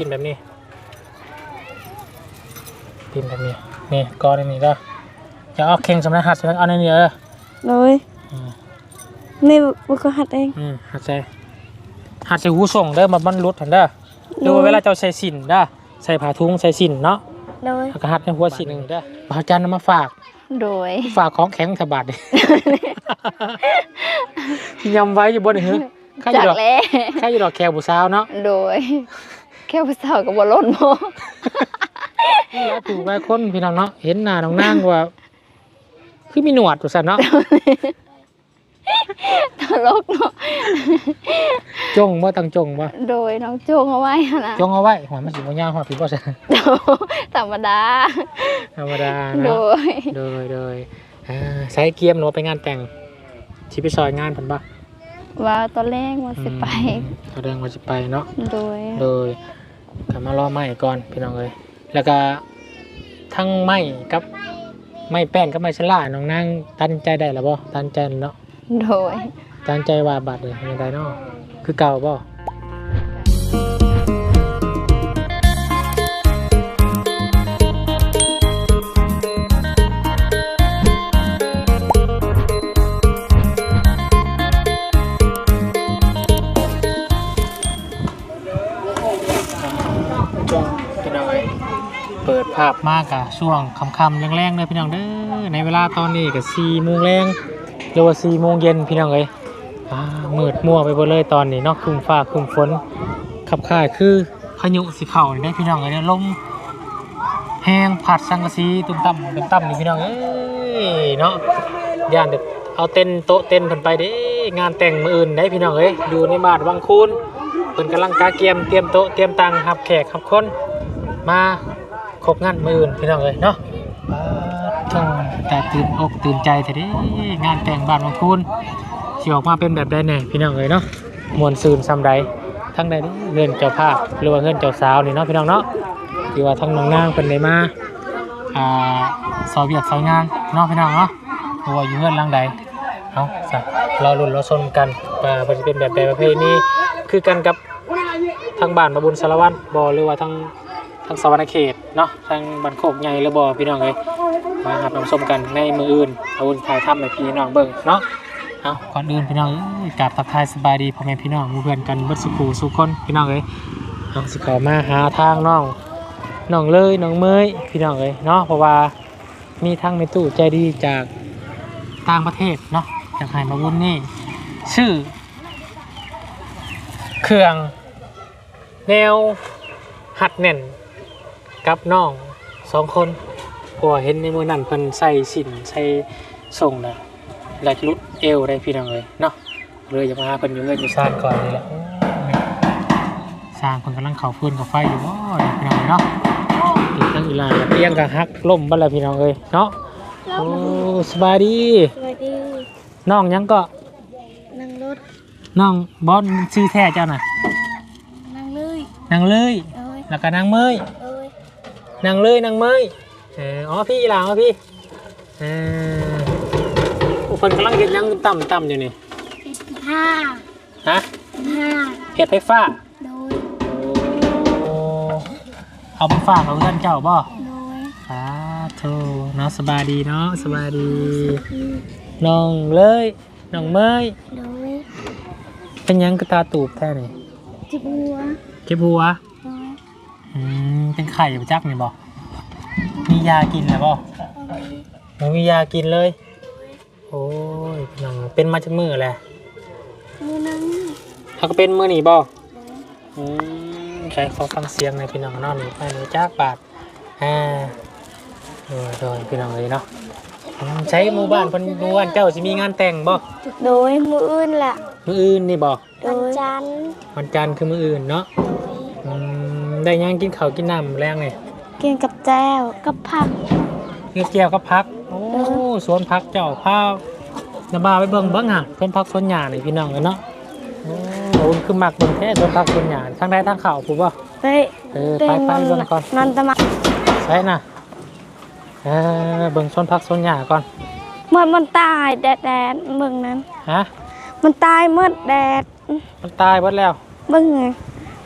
ปีนแบบนี้ปีนแบบนี้ นี่กอในนี้ก็อย่าเอาเข่งสำนักหัดสำนักเอาในนี้เลยโดยอืมนี่บุก็หัดเองอืมหัดใส่หัดใส่หูส่งเด้อมาบรรลุทันเด้อดูว่าเวลาเจ้าใส่สินเด้อใส่ผ้าทุงใส่สินเนาะโดยแล้วก็หัดในหัวสินหนึ่งเด้อพระอาจารย์นำมาฝาก โดยฝากของแข็งสะบัดดิยำไว้อยู่บนหือข้าอยู่จากดอกแล้ข้าอยู่ดอกแคบูซาวเนาะ โดย แค่ภาษากับบอลลนโมแล้วถูกหลายคนพี่น้องเนาะเห็นหน้าน้องนางว่า คือมีหนวดตัวสันเนาะตลกเนาะจงว่าตังจงว่าโดยน้องโจงเอาไว้หั่นนะจงเอาไว้หัวมันสิบ่ยาวหัวพี่บ่ซะธรรมดาธรรมดาโดเนาะยโดยโดยอ่าใช้เกียมหนูไปงานแต่งชิไปซอยงานเพิ่นบ่ว่าตอนแรกว่าสิไปอืมแสดงว่าสิไปเนาะ โดย โดย กลับมารอไม้ก่อนพี่น้องเอ้ยแล้วก็ทั้งไม้กับไม้แป้นกับไม้ชะลาน้องนางตันใจได้แล้วบ่ตันใจแล้วเนาะโดยตันใจว่าบัดเลยยังไงเนาะคือเก่าบ่ เปิดภาพมากอะช่วงค่ำๆแรงๆเลยพี่น้องเด้อในเวลาตอนนี้ก็สี่โมงแรงหรือว่าสี่โมงเย็นพี่น้องเอ้ยมืดมัวไปหมดเลยตอนนี้เนาะครึ้มฟ้าครึ้มฝนขับข่ายคือพายุสิเข่าได้พี่น้องเอ้ยเนี่ยลมแห้งผัดสังกะสีตุ้มต่ำตุ้มต่ำนี่พี่น้องเอ้ยเนาะย่านเด็กเอาเต็นโต๊ะเต็นท์เพิ่นไปเด้งานแต่งมืออื่นได้พี่น้องเอ้ยอยู่ในบ้านวังคูนเพิ่นกำลังกาเกียมเตรียมโต๊ะเตรียมตังรับแขกรับคนมา ครบงานมืออื่นพี่น้องเอ้ยเนาะทั้งแต่ตื่นอกตื่นใจแท้เด้งานแต่งบ้านของคุณสิออกมาเป็นแบบใดแน่พี่น้องเอ้ยเนาะมวนซืนซ้ำใดทั้งใดเด้เฮือนเจ้าภาพหรือว่าเฮือนเจ้าสาวนี่เนาะพี่น้องเนาะที่ว่าทั้งน้องนางเพิ่นไดมาอ่าซอยเวียกซอยงานเนาะพี่น้องเนาะเพราะว่าอยู่เฮือนหลังใดเอาะเราลุ้นเราชนกันว่าเพิ่นสิเป็นแบบใดประเภทนี้คือกันกับทางบ้านประบุญสารวัตรบอหรือว่าทาง ทางสวรรณเขตเนาะทางบันโคกใหญ่รือบอพี่น้องเลยมาหารับชมกันในมืออื่นประบุญถ่ายทำให้พี่น้องเบิ่งเนาะเอาก่อนอื่นพี่น้องกราบทักทายสบายดีพ่อแม่พี่น้องมู่เพื่อนกันบัดสุขูสุขคนพี่น้องเอ้ยเอาสิเข้ามาหาทางน้องน้องเลยน้องเมยพี่น้องเอ้ยเนาะเพราะว่ามีทางในตู้ใจดีจากต่างประเทศเนาะจากให้มาบุญนี่ชื่อ เครื่องแนวหัดแน่น กับน้องสองคนเพราะว่าเห็นในมือนั่นเพิ่นใส่สินใส่ส่งนะแหลกลุดเอวได้พี่น้องเลยเนาะเลยจะมาหาเพิ่นอยู่เงินอยู่ซ่านก่อนนี่แหละโอ้ยสร้างเพิ่นกำลังเข่าฟืนกับไฟอยู่ว่าพี่น้องเอ้ยเนาะติดตั้งอีหลาเตียงกับฮักล่มบ้านละพี่น้องเอ้ยเนาะโอ้สบายดีสวัสดีน้องหยังก็นั่งรถน้องบอสชื่อแท้เจ้าน่ะนั่งเลยนางเลยเอ้ยแล้วก็นางเมยเอ้ย นางเลยนางเมยเอออ๋อพี่หลางอ๋อพี่เออโอ้คนกำลังเห็นยังต่ำต่ำอยู่นี่ห้าฮะห้าเห็ดไฟฟ้าโดยโอ้เอาไปฝากเอาเพื่อนเจ้าบ่โดยสาธุเนาะสบายดีเนาะสบายดีน้องเลยน้องเมยโดยเป็นหยังกระตาตูบแท้นี่จิบหัวเจ็บหัวโดย อืมเป็นไข่อยู่จักนี่บ่มียากินแล้วบ่โดยหนูมียากินเลย โอ้ยพี่น้องเป็นมาจากมือแหละมือนั่งเขาก็เป็นมือหนีบ่โดยอืมใช้ขอฟังเสียงในอยพี่น้องเนอกนี่ไปหนูจากบาทอ่าโดยโดยพี่น้องเลยเนาะอืมใช้หมู่บ้านเพิ่นหมู่บ้านเจ้าสิมีงานแต่งบ่โดยมืออื่นล่ะ มื้ออื่นนี่บ่โดยจันวันจันทร์คือมื้ออื่นเนาะอืม ได้หยังกินข้าวกินน้ำแรงนี่กินกับแจ้วกับผักเกี่ยวเกี่ยวกับพัก โอ้สวนพักเจ้าพาน้าบ่าวไปเบิ่งเบิ่งห่ะสวนพักสวนหญ้านี่พี่น้องเอ้ยเนาะโอ้โหคือมักเบิ่งแท้สวนพักสวนหญ้าทางใดทางเข้าผู้บ่เฮ้ยเออไปไปเบิ่งก่อนนันตะมาใช่น่ะเออเบิ่งสวนพักสวนหญ้าก่อนเมื่อมันตายแดดแดดเบิ่งนั้นฮะมันตายเมื่อแดดมันตายเบิดแล้วเบิ่งไง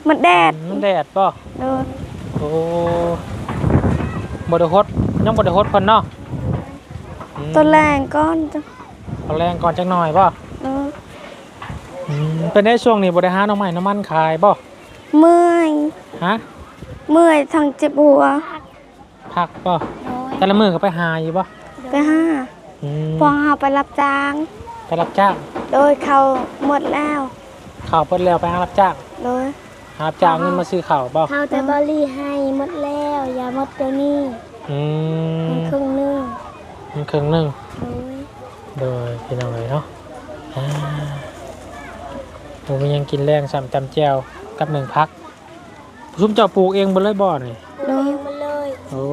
มันแดดมันแดดป่ะโดยโอ้บไดฮดยังบไดฮดเพิ่นเนาะอืมตัวแรงก้อนจ้ะเอาแรงก่อนจักหน่อยป่ะโดยอืมเป็นได้ช่วงนี้บไดหาน้องใหม่น้ำมันขายป่ะเมื่อยฮะเมื่อยทางเจ็บหัวพักป่ะแต่ละมือก็ไปหาอยู่ป่ะไปห้าอืมพอเฮาไปรับจ้างไปรับจ้างโดยเขาหมดแล้วข่าวเพิ่นแล้วไปหารับจ้างโดย หารับจ้างเงินมาซื้อข่าวป่ะเขาแต่บอรี่ให้หมดแล้วอย่าหมดเดี๋ยวนี้อืมมันครึ่งหนึงมันครึ่งหนึงโดยโดยพี่น้องเลยเนาะอ่าผมยังกินแรงสามจำแจวกับหนึ่งพักชุมเจ้าปลูกเองบนเลยบ่อนี่โดยมาเลยโอ้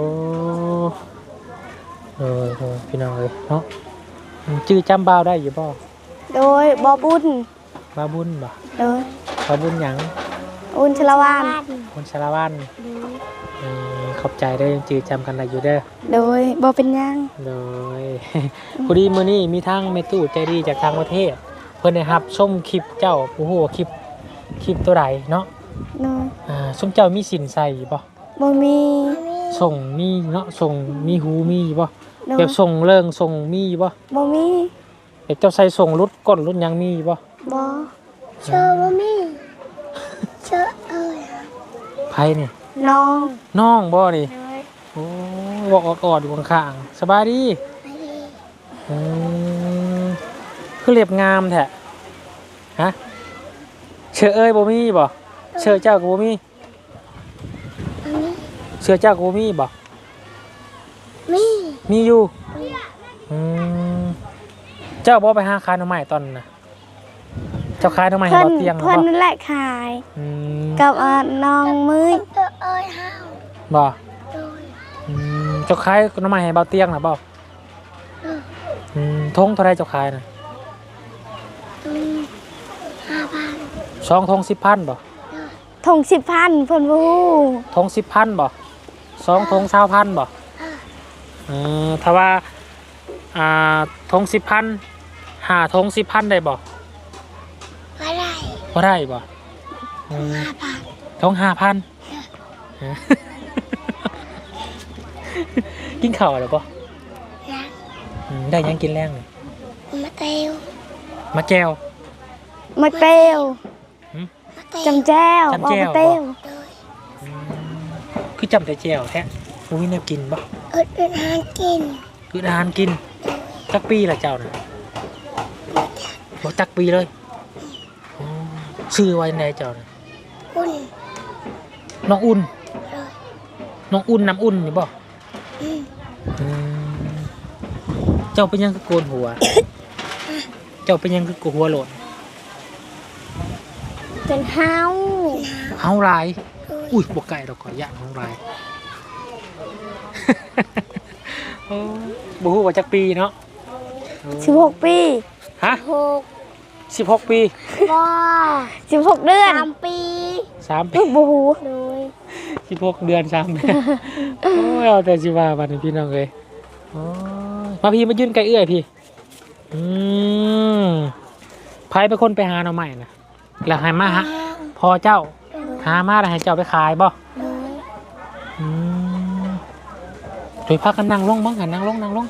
เออเออพี่น้องเลยเนาะมันชื่อจำบ่าวได้อยู่บ่โดยบอบุญบ่าวบุญบ่โดยบ่าวบุญหยัง อุนชลวานคนชาละวันเออขอบใจได้อยังจือจำกันได้อยู่เด้อ โดยบอเป็นหยังโดย พอดีมื้อนี้มีทางเมตู้ใจดีจากทางประเทศ เพิ่นได้รับชมคลิปเจ้าโอ้โหคลิปคลิปตัวใดเนาะโดยอ่าชมเจ้ามีสินใส่บ่บอมีส่งมีเนาะส่งมีหูมีบ่โดยแบบส่งเรื่องส่งมีบ่บอมีแบบเจ้าใส่ส่งรุดก้นรุดหยังมีบ่บอเชื่อบ่มี เชื่อเอ้ยไผนี่น้องน้องบ่นี่โอ้บอกออดๆอยู่ข้างๆสบายดีอืมคือเรียบงามแท้ฮะเชื่อเอ้ยบ่มีบ่เชื่อเจ้าก็บ่มีเชื่อเจ้าก็บ่มีบ่มีมีอยู่อืมเจ้าบ่ไปหาขายหน่อไม้ตอนนั้นน่ะ เจ้าขายหน่อไม้ให้เพิ่นบ่เตียงหรอเพิ่นบ่นั่นแหละขาย อืมกับอ่าน้องมือบ่อืมเจ้าขายหน่อไม้ให้บ่เตียงน่ะบ่อืมทงเท่าไรเจ้าขายน่ะสองทงสิบพันบ่ทงสิบพันเพิ่นบ่ฮู้ทงสิบพันบ่สองทงเช้าพันบ่เออถ้าว่าอ่าทงสิบพันหาทงสิบพันได้บ่ อะไรบ่ได้บ่อืมทงห้าพันกินข้าวหรือบ่อืมได้หยังกินแรงนี่มาเตียวมาแก้วมาเตียวหืมจำแจ้วจำแจ้วบอกมาเตียวคือจำแต่แก้วแท้บ่มีแนวกินบ่เอิดเป็นหางกินคืออาหารกินจักปีละเจ้าน่ะบ่จักปีเลยอ๋อ ชื่อไว้ในเจ้าน่ะอุ่นน้องอุ่นน้องอุ่นน้ำอุ่นนี่บ่อืมเจ้าเป็นหยังคือโกนหัว เจ้าเป็นหยังคือโกนหัวโหลนเป็นเฮาเฮาหลายอุ้ยบ่ไก่ดอกขอยย่านเฮาหลาย โอ้บ่ฮู้ว่าจักปีเนาะสิบหกปีฮะหก 16ปีว้าสิบหกเดือนสามปี3ปีลูกบูฮูโดย16เดือน3เดือนโอ้ยเอาแต่สิว่าบัดนี้พี่น้องเอ้ยโอ้ยมาพี่มายืนใกล้เอื้อยพี่ อืมไผเป็นคนไปหาหน่อไม้น่ะแล้วให้มาฮะพอเจ้า หามาแล้วให้เจ้าไปขายบ่โดยอืมโดยพักกันนั่งลงบ้างกันนั่งลงนั่งลง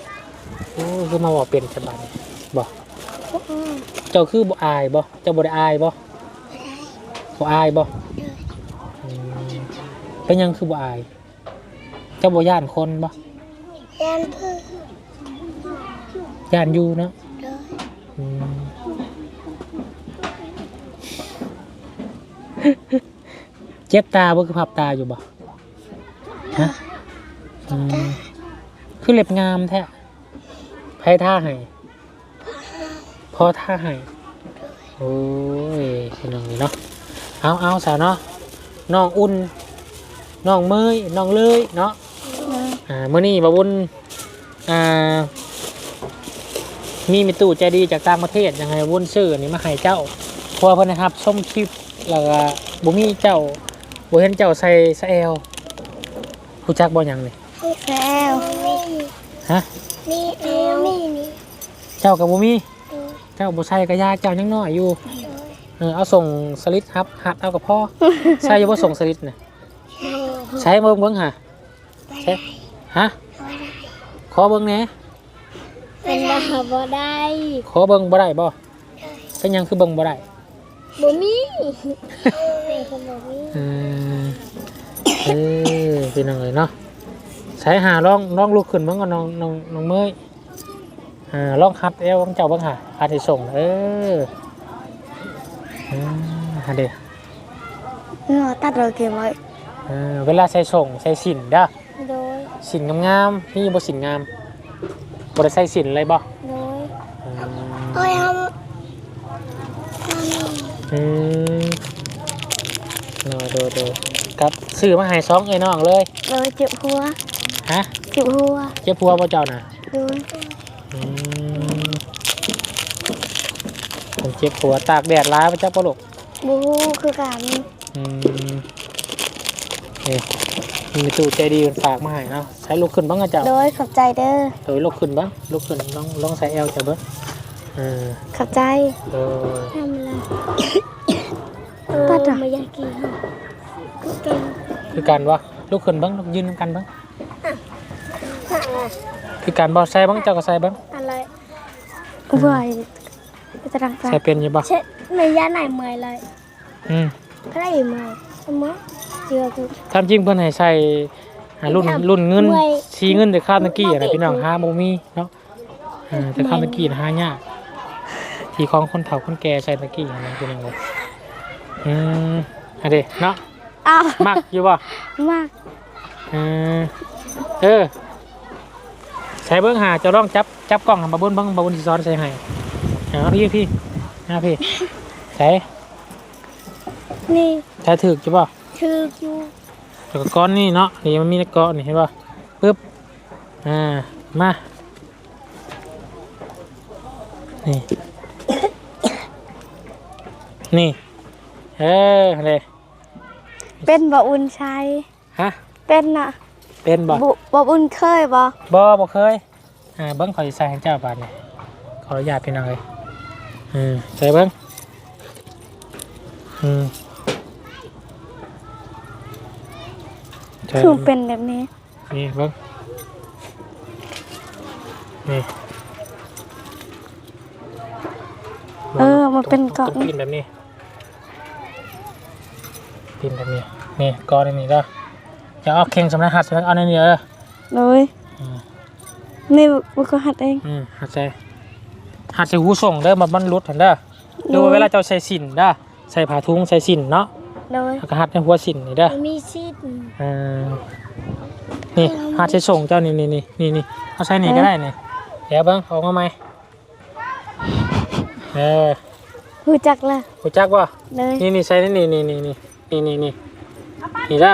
โอ้คือมาบอกเปลี่ยนฉบับบอก เจ้าคือบ่อายบ่เจ้าบ่ได้อายบ่บ่อายบ่อืมเป็นหยังคือบ่อาย เจ้าบ่ย่านคนบ่ยันพืชย่านอยู่เนาะโดยอืมเจ็บตาบ่คือพับตาอยู่บ่ฮะอืมคือเล็บงามแท้ไผท่าให้พ อท่าให้โอ้ยเป็นน้องนี่เนาะเอาเอาสาวเนาะน้องอุ่นน้องเมยน้องเลยเนาะอ่ามื้อนี้บ่าบุญอ่ามีมิตรใจดีจากต่างประเทศยังไงวุ้นซื้ออันนี้มาให้เจ้าเพราะวาเพิ่นนะครับส้มคลิปแล้วก็บ่มีเจ้าบ่เห็นเจ้าใส่สะแอลรู้จักบ่หยังนี่แซวฮะนี่เอวนี่นี่เจ้าก็บ่มี เจ้าบ่ใส่ก็ยาเจ้ายังน้อยอยู่ เออเอาส่งสลิดครับหัดเอากับพ่อ ใช่อยังว่าส่งสลิดน่ะโอ้ใช้เบิ่งเบิ่งหะใช่ฮะขอเบิ่งแหน่เป็นบ้าบ่ได้ขอเบิ่งบ่ได้บ่เป็นหยังคือเบิ่งบ่ได้บ่มีเป็นคนบ่มีเออเออพี่น้องเอ้ยเนาะใช้หาลองลองลุกขึ้นเบิ่งก่อนน้องน้องน้องเมย อ่าลองคัดเอวของเจ้าเบิ่งหะคัดให้ส่งเอออืมฮะเด้เนาะตัดเราเก็บไว้เออเวลาใส่ส่งใส่สินเด้อโดยสินงามๆนี่บ่สินงามบ่ได้ใส่สินเลยบ่โดยอืมโอ้ยทอืมเนาะโดโดกับซื้อมาให้สองไอ้น้องเลยเลยเจ็บหัวฮะเจ็บหัวเจ็บพัวบ่เจ้าน่ะโดย อืมผมเจ็บหัวตากแดดร้ายบ่เจ้าบ่ลูกบูคือการอืมนี่มีตู้ใจดีมันฝากมาให้เนาะใช้ลุกขึ้นบ้างอะเจ้าโดยขอบใจเด้อโดยลุกขึ้นบ้างลุกขึ้นลองลองใส่เอวเจ้าเบิ่งเออขอบใจโดยำทำอะไรตัดอะไม่อยากกินก็เก่งคือการว่าลุกขึ้นบ้างลุกยืนนำกันบ้าง คือการบ่ใส่บ้างเจ้าก็ใส่บ้างอะไรบ่อยจะรังใจใส่เป็นอยู่บ่เช็ดไม่ยาไหนเมื่อยเลยอืมก็ได้เมื่อยทำไมเจือกูทำจริงเพิ่นให้ใส่หารุ่นไม่ทำรุ่นเงินด้วยสีเงินแต่ข้าวตะกี้อะนะไม่พี่น้องถูกหาบ่มีเนาะเออแต่ข้าวตะกี้น่ะหายากที่ของคนเฒ่าคนแก่ใส่ตะกี้อะนะพี่น้องเอ้ยอืมอันเด้เนาะอ้าวมักอยู่บ่มากเออเออใส่เบิ่งหาเจะลองจับจับกล้องให้มาเบิ่งเบิ่งบ่บนสิซ้อนใส่ให้เอาพี่พี่เอาพี่ใส่นี่ใส่ถึกจ้ะบ่คืออยู่แล้วก็ก้อนนี่เนาะนี่มันมีในก้อนนี่เห็นป่ะปึ๊บอ่ามานี่นี่เออเลยเป็นบ่อุ่นชัยฮะเป็นน่ะ เป็นบ่บุบ่อุ่นเคยบ่บ่บ่เคยอ่าเบิ้งขอสิใส่ให้เจ้าบาดนี่ขออนุญาตพี่น้องเลยอืมใส่เบิ้งอืมใส่คือเป็นแบบนี้นี่เบิ้งนี่เออมันเป็นเกาะต้องปีนแบบนี้ปีนแบบนี้นี่ก้อนนี้ก็ จะเอาเข่งสำนักหัดสำนักเอาในนี้เออเลยอืมนี่บุก็หัดเองอืมหัดใจหัดใส่หูส่งเด้อมันมันรุดหันเด้อดูว่าเวลาเจ้าใส่สินเด้อใส่ผ้าทุงใส่สินเนาะเลยแล้วก็หัดในหัวสินนี่เด้อมีซีดเออนี่หัดใส่ส่งเจ้านี่นี่นี่นี่นี่เอาใส่นี่ก็ได้นี่เดี๋ยวเบิ้งเอามาไหมเออรู้จักละหูจักว่าเลยนี่นี่ใส่นี่นี่นี่นี่นี่นี่นี่นี่เด้อ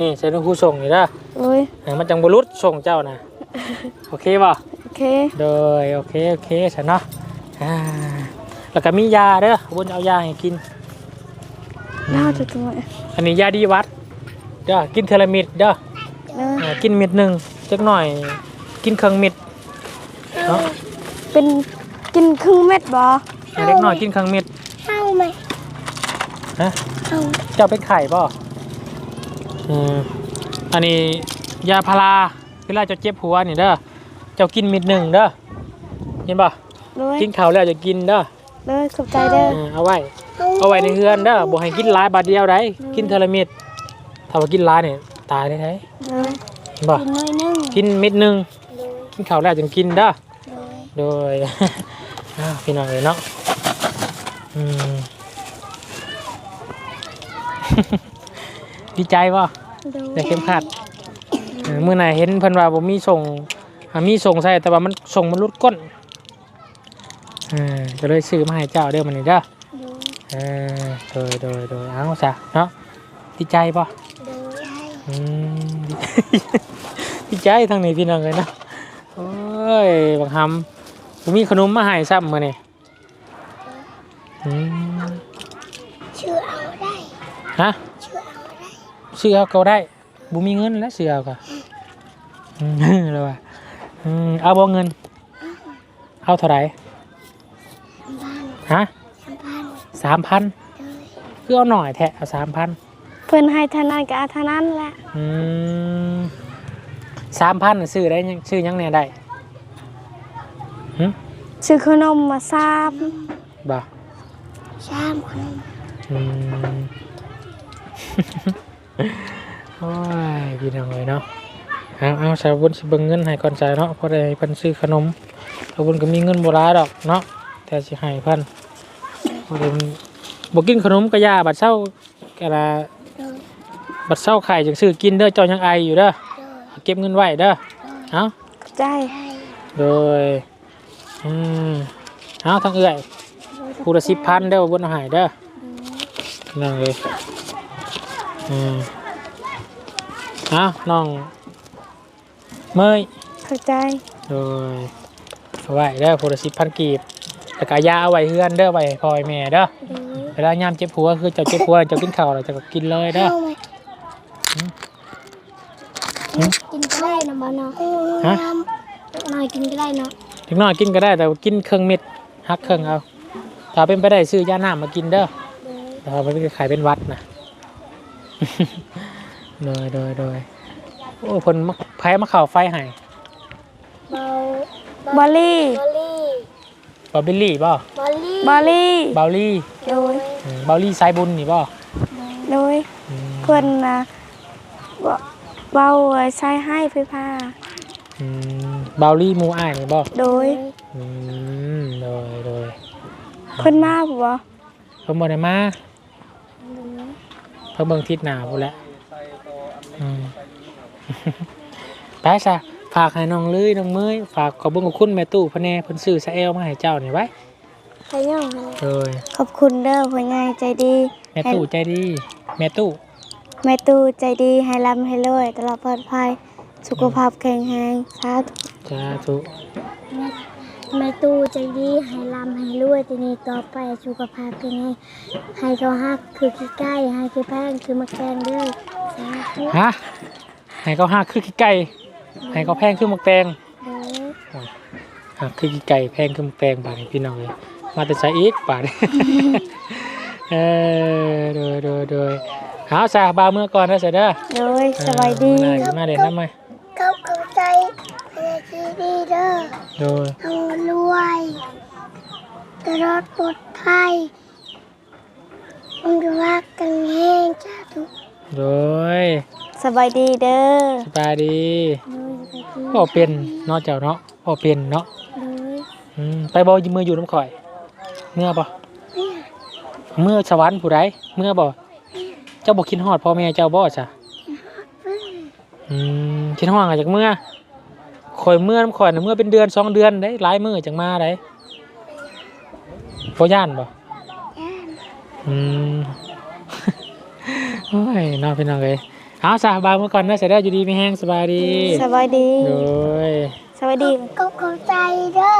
นี่ใส่ในหูส่งนี่เด้อเลยเออมันจังบรุษส่งเจ้านะโอเคป่ะโอเคโดยโอเคโอเคฉันเนาะอ่าแล้วก็มียาเด้อวุ้นเอายาให้กินน่าจะตัวอันนี้ยาดีวัดเด้อกินเทอละมิดเด้อเลยอ่ากินเม็ดหนึ่งจักหน่อย กินเครื่องเม็ดเนาะเป็นกินครึ่งเม็ดบ่อ่าเล็กหน่อยกินเครื่องเม็ดเข้าไหมฮะเข้าเจ้าเป็นไข่ป่ะ อืมอันนี้ยาพาราเวลาเจะเจ็บหัวนี่เด้อเจ้ากินเม็ดหนึ่งเด้อเห็นป่ะเลยกินข้าวแล้วจะกินเด้อเลยขอบใจเด้ออ่าเอาไว้ เอาไว้ในเฮือนเด้อบ่ให้กินหลายบาทเดียวได้กินเทอละเม็ดถ้าว่ากินหลายเนี่ยตายได้ไหมเลยเห็นบ่กินน้อยนึงกินเม็ดหนึงโดยกินข้าวแล้วจึงกินเด้อโดยโดย อ้าวพี่น้องเอ้ยเนาะอืม ดีใจบ่โดยได้เข็มขัดเออมื้อไหนเห็นเพิ่นว่าบ่มีส่งอ่ามีส่งใส่แต่ว่ามันส่งมันรุดก้นเออก็เลยซื้อมาให้เจ้าเด้อมันนี่เด้อโดยเออโดยโดยโดยเอาซะเนาะดีใจป่ะโดยให้อืมดีใจทางนี้พี่น้องเลยนะโอ้ยบางคำผมมีขนมมาให้ซ้ำมาเนี่ยอืมชื่อเอาได้ฮะชื่อเอาได้ ซื้อเอาก็ได้บุมีเงินแล้วซื้อเอาก็อืมแล้วว่าอืมเอาบ่เงิน เอาเท่าไหร่บ้านฮะบ้านสสามพันโดยคือเอาหน่อยแทะเอาสามพันเพิ่นให้เท่านั้นก็เอาเท่านั้นแหละอืมสามพันซื้อได้ยังซื้อยังเนี่ยได้หึซื้อขนมมาซาบบ่ชามขนมอืม โอ้ยพี่น้องเลยเนาะเอาเอาสาวบุญสิเบิ่งเงินให้ก่อนใจเนาะเพราะได้เพิ่นซื้อขนมสาวบุญก็มีเงินบ่หลายดอกเนาะแต่สิให้เพิ่นเพราะได้บ่กินขนมก็ย่าบัดเช้ากะละโดยบัดเช้าไข่จังซื้อกินเด้อเจ้ายังไออยู่เด้อโดยเก็บเงินไว้เด้อเอาเข้าใจได้โดยอืมเอาทั้งเอื้อยผู้ละ10,000เด้อบ่บุญเอาให้เด้อนั่งเลย อืมเอาน้องเมยเข้าใจโดยเอาไว้เด้อผู้ละ10,000กีบแล้วก็ยาเอาไว้เฮือนเด้อไว้ให้พ่อให้แม่เด้อโดยเวลายามเจ็บหัวคือเจ้าเจ็บหัวเจ้ากินข้าวแล้วเจ้าก็กินเลยเด้อเข้าไหมกินก็ได้นะบ้านเนาะฮะ หน่อยกินก็ได้เนาะถึงน้อยกินก็ได้แต่ว่ากินเครื่องเม็ดหักเครื่องเอาถ้าเป็นไปได้ซื้อยาน้ำมากินเด้อโดยแต่ว่ามันเป็นขายเป็นวัดนะ โดยโดยโดยโอ้คนมาไพ่มาเข่าไฟให้เบาบอลลี่ บอลลี่บอบิลลี่ป่ะบอลลี่บอลลี่ บาลี่โดย อืมบาลี่สายบุญนี่ป่ะโดยอืมเพิ่นน่ะบ่เบาไว้ใช้ให้ไฟผ้าอืมบาลี่หมูอ้ายนี่ป่ะโดย อืมโดยโดยเพิ่นมาบ่เพิ่งบ่ได้มา เพิ่งเบิ่งทิศหนาพูนแหล้วอืมไปซะฝากให้น้องเลยน้องเมยฝากขอบคุญขอบคุณแม่ตู้พะแน่เพิ่นซื้อสะเอลมาให้เจ้านี่ไว้ใครย่องอะไรโดยขอบคุณเด้อพ่อใหญ่ใจดีแม่ตู้ใจดี แม่ตู้แม่ตู้ใจดีให้ร่ำให้รวยตลอดปลอดภัยสุขภาพแข็งแรงสาธุสาธุ แม่แม่ตู้ใจดีให้ลำให้รวยทีนี้ต่อไปสุขภาพเป็นไงให้เขาฮักคือขี้ใกล้ให้คือแพงคือมักแกงเด้อสาธุฮะให้เขาหักคือขี้ไก่ให้เขาแพงคือหมักแตงเด้อหักคือขี้ไก่แพงคือหมักแตงบาดนี้พี่น้องเลยมาแต่ใช้อีกบาดนี้ เออโดยโดยโดยเอาซาบาเมื่อก่อนนะเสร็จเด้อ โดยสบายดีเออมาเด่นน้ำไหม อโดยเอารวยตลอดปลอดภัยมึงจะรักกันแห้งสาธุโดยสบายดีเด้อสบายดีโดยสบายดีพ่อเป็นเนอกเจ้าเนาะพ่อเป็นเนาะโดยอืมไปบอยืมมืออยู่น้ำข่อย เมื่อบ่เนี่ยเมื่อสวรรค์ผู้ใดเมื่อบ่เจ้าบอกคิดฮอดพ่อแม่เจ้าบ่จ้ะเพิ่งอืมคิดฮอดจากเมื่อ ข่อยเมื่อน้ำข่อยน่ะเมื่อเป็นเดือนสองเดือนได้หลายมือจังมาได้บ่ย่านบ่ย่านอืมโอ้ยน้องพี่น้องเลยเอาสาบายเมื่อก่อนนะเสร็จแล้วอยู่ดีไม่แห้งสบายดีสบายดีโดยสวัสดีเขาเข้าใจเด้อ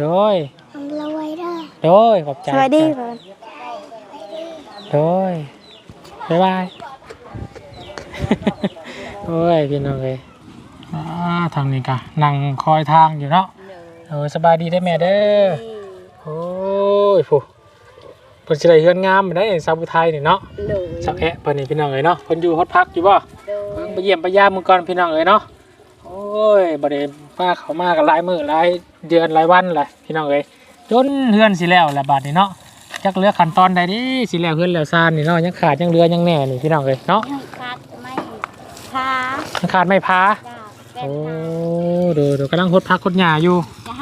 โดยทำรวยเด้อโดยขอบใจสวัสดีจ้ะก่อนโดยบ๊ายบายโอ้ยพี่น้องเลย อ่าทางนี้กะนั่งคอยทางอยู่เนาะเออสบายดีได้อแม่เด้อโอ้ยผู้เพิ่นสิได้เฮือนงามได้อสาวผู้ไทยนี่เนาะสาวแอะเพิ่นนี่พี่น้องเอ้ยเนาะเพิ่นอยู่ฮอดพักอยู่บ่เพิ่นไปเยี่ยมไปยามมื้อก่อนพี่น้องเอ้ยเนาะโอ้ยบ่ได้มาเข้ามากันหลายมื้อหลายเดือนหลายวันแหละพี่น้องเอ้ยจนเฮือนสิแล้วละบาดนี้เนาะจักเหลือขั้นตอนใดดิสิแล้วเฮือนแล้วซานนี่เนาะยังขาดยังเหลือยังแหน่นี่พี่น้องเอ้ยเนาะขาดไม่พายังขาดไม่พาจ้า โอ้ดูดูกำลังหดพักหดหญ้าอยู่จ้า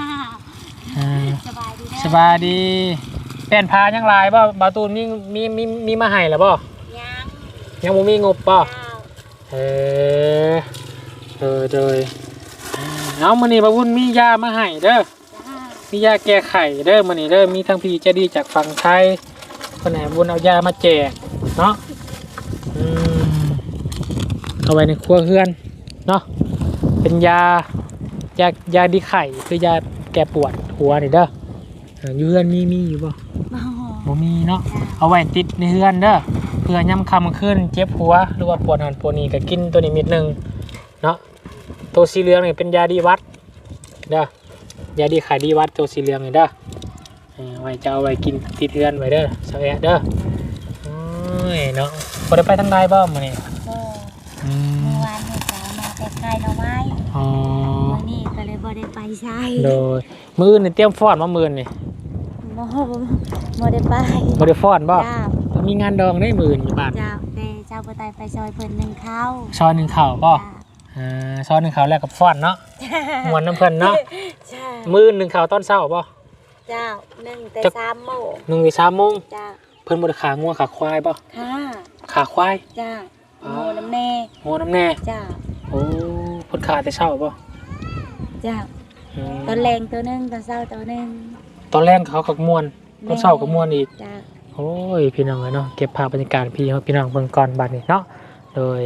อ่าสบายดีสบายดีเป็นพายังหลายบ่บาตูนมีมีมีมีมาให้แล้วบ่ยังยังบ่มีงบบ่เจ้าเออเออเดยเอามื้อนี้บาวุ้นมียามาให้เด้อจ้ามียาแก้ไข้เด้อมื้อนี้เด้อมีทั้งพี่ใจะดีจากฝั่งไทยคนไหนบุญเอายามาแจกเนาะอืมเอาไว้ในครัวเฮือนเนาะ เป็นยายายาดีไข่คือยาแก้ปวดหัวนี่เด้อเอออยู่เฮือนมีมีอยู่บ่บ่มีเนาะเอาไว้ติดในเฮือนเด้อเพื่อย่ำคำขึ้นเจ็บหัวหรือว่าปวดหันปวดนี่ก็กินตัวนี้เม็ดหนึ่งเนาะตัวสีเหลืองนี่เป็นยาดีวัดเด้อยาดีไขดีวัดตัวสีเหลืองนี่เด้อเออไว้จะเอาไว้กินติดเทือนไว้เด้อสวัสดีเด้อโอ้ยเนาะบ่ได้ไปทางใดบ่มื้อนี้ ก็ อืม เมื่อวานนี่ ก็มาแต่ไกลเราไว้อ๋อวันนี้ก็เลยบ่ได้ไปใช้โดยมื้อนี่เตรียมฟ้อนมามื้อนี่บ่บ่บ่ได้ไปบ่ได้ฟ้อนบ่เจ้ามีงานดองได้มื้อนี่บ้านเจ้าแต่เจ้าบ่ได้ไปซอยเพิ่นหนึ่งข้าวซอยหนึงข้าวบ่อ่าซอยหนึงข้าวแล้วกับฟ้อนเนาะม่วนน้ำเพิ่นเนาะเจ้ามื้อหนึงข้าวตอนเช้าบ่เจ้าหนึ่งแต่จะสามโมงหนึ่งถึงสามโมงเจ้าเพิ่นบ่ได้ขางัวขาควายบ่ค่ะขาควายเจ้าอ๋อโมน้ำแน่โหน้ำแน่เจ้า โอ้เพิ่นขาแต่เช้าบ่เจ้าอืมตอนแรงตัวหนึงตอนเช้าตัวหนึงตอนแรกเขาก็ม่วนตอนเช้าก็ม่วนอีกเจ้าโอ้ยพี่น้องเอ้ยเนาะเก็บภาพบรรยากาศพี่เขาพี่น้องเบิ่งก่อนบัดนี้เนาะโดย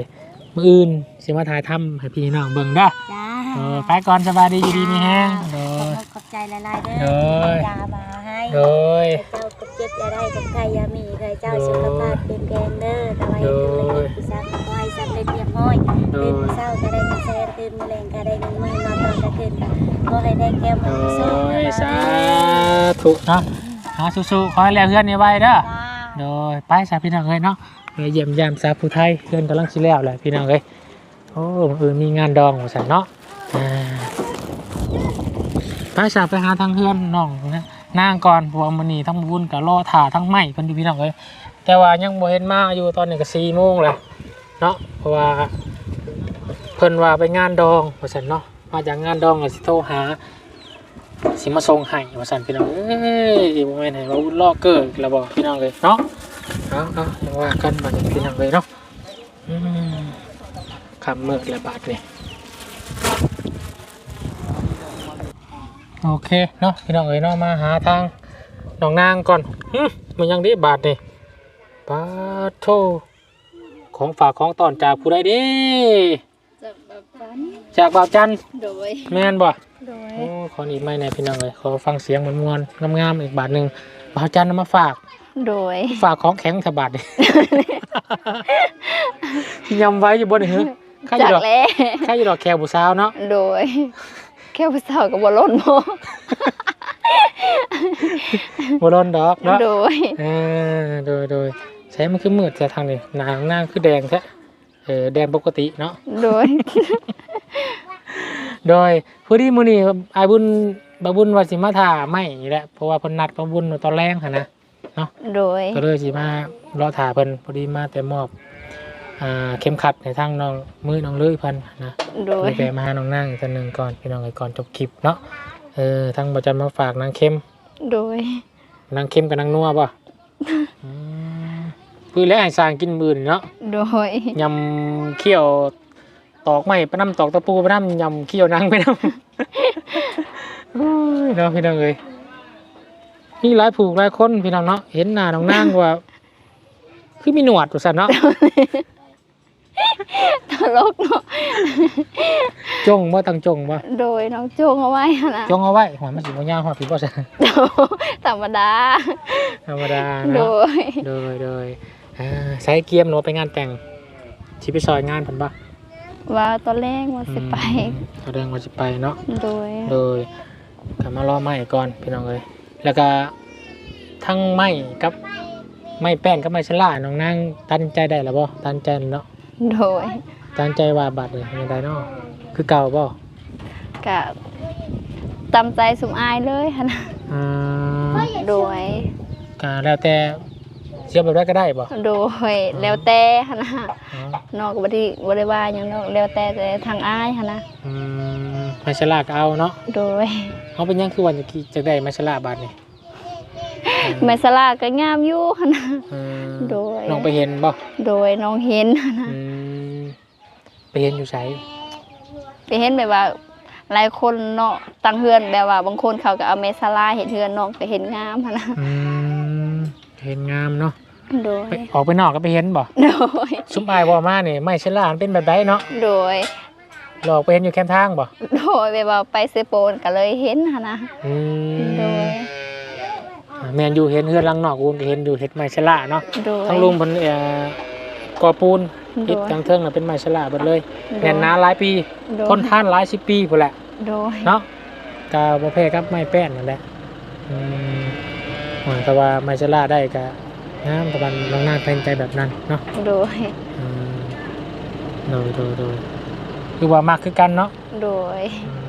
มื้ออื่นสิมาถ่ายทำให้พี่น้องเบิ่งเด้อจ้าเออไปก่อนสบายดีอยู่ดีมีแฮงโดขอบยคุณขอบใจหลายๆเด้โดอยยามาให้โดยเจ้ากับเจ็บ อย่าได้กับใครอย่ามีใครเจ้าสุขภาพเป็นแกงเด้อแต่ว่าโดอย่ายลืมเลยกินซักก็ให้ซักเล็กเรียบร้อยโดตื่นยเช้าก็ได้เงินแสนตื่นมื้อแลงก็ได้เงินหมื่นนอนตอนกลางคืนก็ให้ได้แก้วโดมาสุขยสาธุเนาะหาสู้ๆขอให้แล้วเพื่อนนี่ไว้เด้อจ้าโดยไปสาพี่น้องเอ้ยเนาะไปเยี่ยมยามสาวผู้ไทยเพื่อนกำลังสิแล้วแหละพี่น้องเอ้ยโอ้บังเออมีงานดองว่าซั่นเนาะอ่าไปสาไปหาทางเพื่อนน้องนะ นางก่อนเพราะว่ามื้อนี้ทั้งบุญก็รอถ่าทั้งไม้เพิ่นอยู่พี่น้องเอ้ยแต่ว่ายังบ่เห็นมาอยู่ตอนนี้ก็4โมงแล้วเนาะเพราะว่าเพิ่นว่าไปงานดองว่าซั่นเนาะมาจากงานดองก็สิโทรหาสิมาส่งให้ว่าซั่นพี่น้องเอ้ยบ่แม่นให้ว่าวุ่นรอเกิดแล้วบ่พี่น้องเอ้ยเนาะเอาเอาอว่ากันมาอย่างพี่น้องเลยเนาะอืมคำเมือกและบาทเลย โอเคเนาะพี่น้องเอ้ยเนาะมาหาทางน้องนางก่อนอืมมันยังดีบาทนี่ปาโทของฝากของตอนจากผู้ใดเดีจากบ่าวจันทร์โดยแม่นบ่โดยโอ้ขออีกไม่แน่พี่น้องเลยขอฟังเสียงมวนๆงามๆอีกบาทหนึ่งบ่าวจันทร์เอามาฝากโดยฝากของแข็งสะบัดที่ยำไว้อยู่บนหือข้าอจายู่กดอกแล้ข้าอยู่ดอกแคบูซาวเนาะโดย แค่ผู้สาวกับบอลลนโมบรอนดอกเนาะโดยเออโดยโดยใช้มันคือมืดแต่ทางนี้หนางหน้าคือแดงแท้เออแดงปกติเนาะโดย โดยผู้ที่มื้อนี้อายบุญบาบุญว่าสิมาถ่าไม่นี่แหละเพราะว่าเพิ่นนัดบาบุญตอนแรงหั่นนะโดยก็เลยสิมารอถ่าเพิ่นพอดีมาแต่มอบ อ่าเข็มขัดให้ทางน้องมือน้องเลยเพิ่นนะโดเลยยไปมาหาน้องนั่งอีกทีหนึ่งก่อนพี่น้องเลยก่อนจบคลิปเนาะเออทั้งประจันมาฝากนางเข้มโดยนางเข้มกับนางนัวป่ะอืมพื้นแล้วให้สร้างกินมื่นเนาะโดยยำเขี้ยวตอกไม้ไปน้ำตอกตะปูไปน้ำยำเขี้ยวนางไปน้ำโอ้ยเนาะพี่น้องเลยนี่หลายผูกหลายคนพี่น้องเนาะเห็นหน้าน้องนางว่าคือมีหนวดตัวสันเนาะ ตลกเนาะจงว่าตั้งจงว่าโดยน้องโจงเอาไว้หั่นนะจงเอาไว้หัวมันสิบยาวหัวผีบ่ใช่ธรรมดา ธรรมดาโดเนาะย โดยโดยอ่าใช้เกียมหนูไปงานแต่งชิไปซอยงานผันปะว่าตอนแรกว่าสิไป อืมแสดงว่าจะไปเนาะ โดย โดยกลับมารอไม้ก่อนพี่น้องเลยแล้วก็ทั้งไม้กับไม้แป้นกับไม้ชะล่าน้องนางตัดใจได้แล้วบ่ตัดใจแล้วเนาะ โดยตัดใจว่าบัตรเลยยังไงเนาะคือเก่าบ่กะตามใจสุมอายเลยหั่นนะอืมโดยก็แล้วแต่เชื่อแบบได้ก็ได้บ่โดยแล้วแต่หั่นนะอ๋อ นอกก็บ่ได้บ่ได้ว่าหยังเนาะแล้วแต่แต่ทางอายหั่นนะอืมไม้ชะล่าก็เอาเนาะโดย เขาเป็นหยังคือวันจะกี่จะได้ไม้ชะล่าบัตรนี่แม่สลาก็งามอยู่หั่นนะอืมโดย น้องไปเห็นบ่โดยน้องเห็นหั่นนะอืม ไปเห็นอยู่ไสไปเห็นแบบว่าหลายคนเนาะตั้งเฮือนแบบว่าบางคนเขาก็เอาเมสลาเห็นเฮือนน้องไปเห็นงามหั่นนะอืมเห็นงามเนาะโดย ไปออกไปนอกก็ไปเห็นบ่โดย ซุ้มอายบ่มานี่ไม่ฉลาดเป็นแบบใดเนาะโดย หลอกไปเห็นอยู่แคมทางบ่โดยแบบว่าไปเซโปนก็เลยเห็นหั่นนะอืมโดยอ่าแม่นอยู่เห็นเฮือนหลังนอกกูก็เห็นอยู่เฮ็ดไม้ฉลาดเนาะโดยทั้งลุงเพิ่นเอ่อ ก่อปูนโดติดยทางเทิงน่ะเป็นไม้ฉลาดเบิดเลยโดยแน่นหนาหลายปีโดยทนทานหลายสิบปีพุ่นแหละโดยเนาะก็บ่แพ้กับไม้แป้นนั่นแหละอืมหวังแต่ว่าไม่ชล่าได้ก็งามตะวันน้องนางเป็นใจแบบนั้นเนาะโดยอืมโดยโดยโดยคือว่ามากคือกันเนาะโดยอืม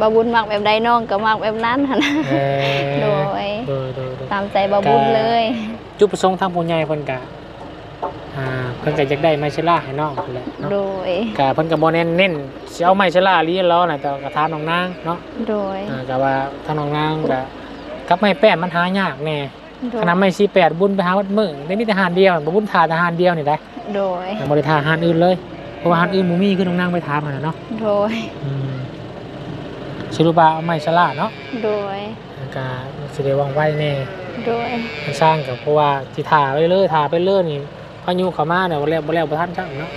บาบุญมักแบบใดน้องก็มักแบบนั้นหั่นนะเอ่อโดยโดยโดยโดยตามใจบาบุญเลย จุดประสงค์ทางผู้ใหญ่เพิ่นกะ อ่าเพิ่นก็อยากได้ไม้ชล่าให้น้องนั่นแหละเนาะโดยกะเพิ่นก็บ่เน้นเน้นสิเอาไม้ชล่าลีล้อน่ะแต่ว่ากระทานน้องนางเนาะโดยอ่าก็ว่าทางน้องนางก็กับไม้แป้นมันหายากแน่โดยขนาดไม่สี่แปดบุญไปหาวัดมือได้มีแต่หารเดียวบ่บุญทานแต่หารเดียวนี่ได้โดยแต่บ่ได้ทานหารอื่นเลยเพราะว่าหารอื่นบ่มีคือน้องนางไปถามมันน่ะเนาะโดยอืมสรุปว่าเอาไม้ชล่าเนาะโดยแล้วก็สิได้วางไว้แน่ โดย มันสร้างกับเพราะว่าที่ถ่าไปเลยถ่าไปเลยนี่พายุเข้ามาเนี่ยวันแรกวันแรกประท่านช่างเนาะ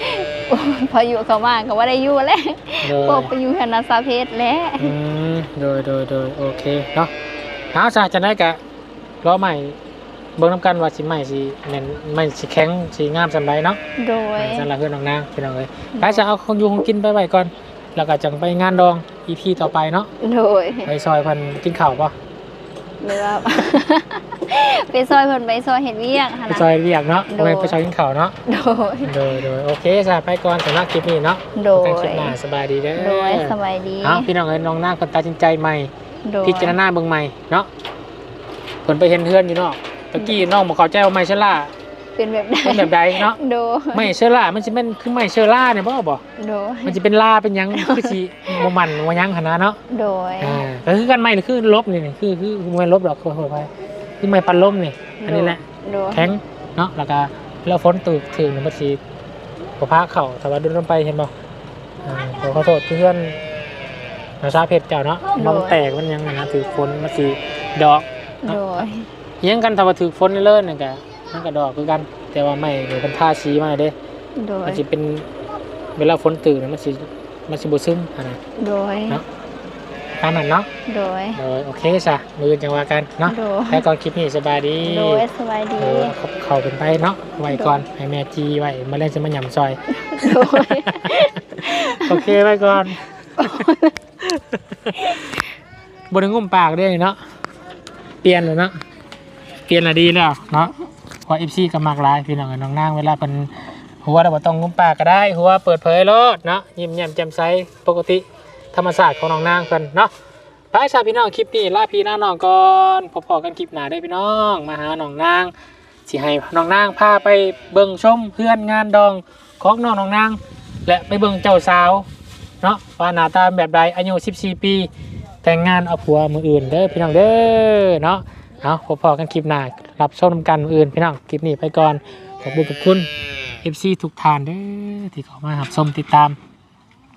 พออยู่เขามาก็ว่าได้อยู่แล้วโดยพวกไปอยู่คณะสาเพศแล้วอืมโดยโดยโดยโอเคเนาะหาซะจะได้กะล้อใหม่เบิ่งน้ำกันว่าสิใหม่สิแม่นไม่สิแข็งสิงามสำไรเนาะโดยสำหรับเพื่อนน้องนางพี่น้องเอ้ยไปจะเอาของอยู่ของกินไปไว้ก่อน แล้วก็จังไปงานดอง EP ต่อไปเนาะโดยไปซอยเพันกินข้าวป่ะหรือว่า ไปซอยเพิ่นไปซอยเห็ดเวียกหั่นไปนะซอยเรียกเนาะโดย ไปไปซอยกินข้าวเนาะโดย โดยโดยโอเคจ้ะไปก่อนสำหรับคลิปนี้เนาะโดพบยกันคลิปหน้าสบายดีเด้อโดยสบายดีเอาพี่น้องเอ้ยน้องนางคนตัดสินใจใหม่ โดยพิจารณาเบิ่งใหม่เนาะผลไปเห็นเพื่อนอยู่เนาะตะกี้น้องบอกเขาใจว่าไม่เชอร่าเป็นแบบใดเป็นแบบใดเนาะโดยไม่เชอร่ามันจะเป็นคือไม่เชอร่าเนี่ยบ่บ่โดยมันจะเป็นลาเป็นหยังคือสิบ่มันบ่หยังขนาดเนาะโดยอ่าก็คือกันไม่นี่คือลบนี่นี่คือคือคือไม่ลบดอกโทษไป คือไม่ปันลมนี่ อันนี้แหละ โดยแข็งเนาะแล้วก็แล้วฝนตกถึงมันสิบ่พาเข้าแต่ว่าเดินลงไปเห็นบ่อ่าขอขอโทษเพื่อนนาซาเพชรเจ้าเนาะมันแตกมันหยังนะถือฝนมันสิดอก โดยเลี้ยงกันถ้าว่าถือฝนเลิ่นนี่ก็มันก็ดอกคือกัน แต่ว่าไม่เดี๋ยวมันท่าสีมาเด้ โดยมันสิเป็นเวลาฝนตื่นน่ะมันสิมันสิบ่ซึมอันนั้นโดยเนาะ ตามนั้นเนาะโดยเออโอเคจ้ะมือจังว่ากันเนาะโดย แล้วก่อนคลิปนี้สบายดีโดยสบายดี เออเขาเขาเป็นไปเนาะไว้ก่อนให้แม่จีไว้มาเล่นจะมาหย่ำซอย โดย โอเคไว้ก่อนบนงุ่มปากด้วยเนาะเปลี่ยนเลยเนาะเปลี่ยนอะดีแล้วเนาะเพอเอฟซีก็มากหลายพี่น้องกับน้องนางเวลาเป็นหัวเราบ่ต้องงุ่มปากก็ได้ หัวเปิดเผยโลดเนาะยิ้มแย้มแจ่มใสปกติ ธรรมศาสตร์ของน้องนางเพิ่นเนาะไปชาพี่น้องคลิปนี้ลาพี่น้าน้องก่อนพอๆกันคลิปหน้าได้พี่น้องมาหาน้องนางสิให้น้องนางพาไปเบิ่งชมเพื่อนงานดองของน้องน้องนางและไปเบิ่งเจ้าสาวเนาะว่าหน้าตาแบบใดอายุ 14 ปี แต่งงานเอาผัวมืออื่นเด้อพี่น้องเด้อเนาะเอาพอๆกันคลิปหน้ารับชมกันมืออื่นพี่น้องคลิปนี้ไปก่อนขอบคุณขอบคุณ FC ทุกท่านเด้อที่เข้ามารับชมติดตาม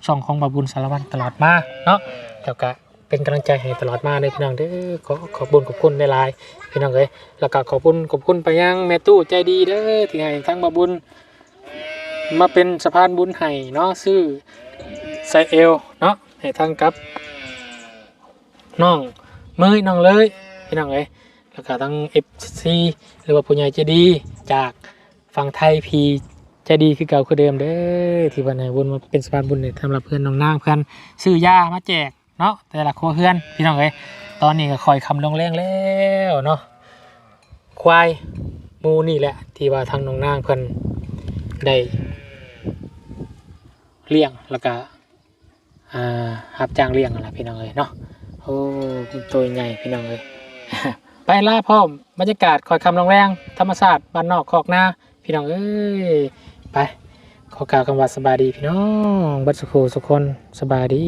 ช่องของบาบุญสารวัตรตลอดมาเนาะแล้วก็เป็นกำลังใจให้ตลอดมาเลยพี่น้องเด้อขอขอบคุญขอบคุณในไลน์พี่น้องเอ้ยแล้วก็ขอบคุณขอบคุณไปยังแม่ตู้ใจดีเด้อที่ให้ทั้งบาบุญ มาเป็นสะพานบุญให้เนาะซื้อไซเอลเนาะให้ทางกับน้องเมยน้องเลยพี่น้องเอ้ยแล้วก็ทั้ง FC หรือว่าผู้ใหญ่ใจดีจากฝั่งไทยพี ใจดีคือเก่าคือเดิมเด้อที่วันไหนบุญมาเป็นสะพานบุญเนี่ยสำหรับเพื่อนน้องนางเพื่อนซื้อยามาแจกเนาะแต่ละครัวเพื่อนพี่น้องเอ้ยตอนนี้ก็คอยคำลงแรงแล้วเนาะควายมูนี่แหละ ที่ว่าทางน้องนางเพื่อนได้เลี้ยงแล้วก็อ่ารับจ้างเลี้ยงนั่นแหละพี่น้องเลยเนาะโอ้ตัวใหญ่พี่น้องเลยไปล่าพร้อมบรรยากาศคอยคำลงแรงธรรมศาสตร์บ้านนอกคอกนาพี่น้องเอ้ย ไป ขอกล่าวคำว่าสบายดีพี่น้อง บัดสุขสุขคนสบายดี